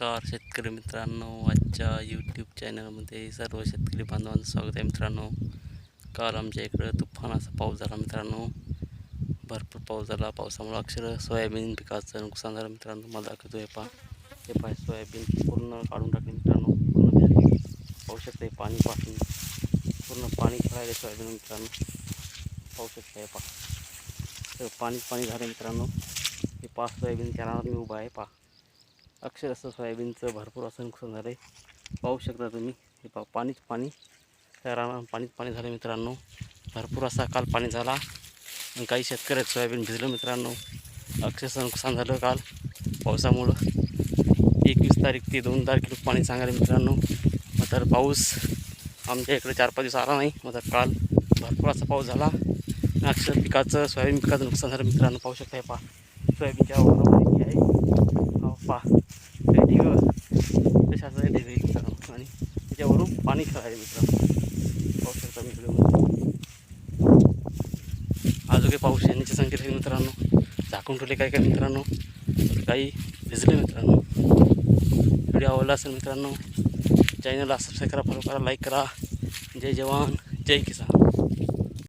नमस्कार शेतकरी मित्रांनो आजच्या यूट्यूब चॅनलमध्ये सर्व शेतकरी बांधवांचं स्वागत आहे मित्रांनो. काल आमच्या इकडं तुफान असा पाऊस झाला मित्रांनो. भरपूर पाऊस झाला. पावसामुळे अक्षर सोयाबीन पिकाचं नुकसान झालं मित्रांनो. मला दाखवतो हे पहा हे पाय सोयाबीन पूर्ण काढून टाकले मित्रांनो. पूर्ण भिजली पाहू शकते पाणी पासून पूर्ण पाणी खेळायला सोयाबीन मित्रांनो. पाहू शकते हे पहा तर पाणी पाणी झालं मित्रांनो. हे पाच सोयाबीन कॅनावर मी उभा आहे पहा अक्षरशः सोयाबीनचं भरपूर असं नुकसान झालं आहे पाहू शकता तुम्ही. हे पा पाणीच पाणी. त्या पाणीच पाणी झालं मित्रांनो. भरपूर असा काल पाणी झाला. काही शेतकऱ्यात सोयाबीन भिजलं मित्रांनो. अक्षरशः नुकसान झालं काल पावसामुळं. एकवीस तारीख ते दोन तारखेला पाणी सांगायला मित्रांनो. मग तर पाऊस आमच्या इकडे चार पाच दिवस आला नाही. मग तर काल भरपूर असा पाऊस झाला. अक्षर पिकाचं सोयाबीन पिकाचं नुकसान झालं मित्रांनो. पाहू शकता हे पहा. सोयाबीनच्या आहे. पा पहा रेडी ग तशाच मित्रांनो. आणि त्याच्यावरून पाणी खेळायला मित्रांनो. पाहू शकता व्हिडिओमध्ये अजून काही पाऊस येण्याचे संकेत आहे मित्रांनो. झाकून ठेवले काय काय मित्रांनो. काही भिजले मित्रांनो. व्हिडिओ आवडला असेल मित्रांनो चॅनलला सबस्क्राईब करा फॉलो करा लाईक करा. जय जवान जय किसान.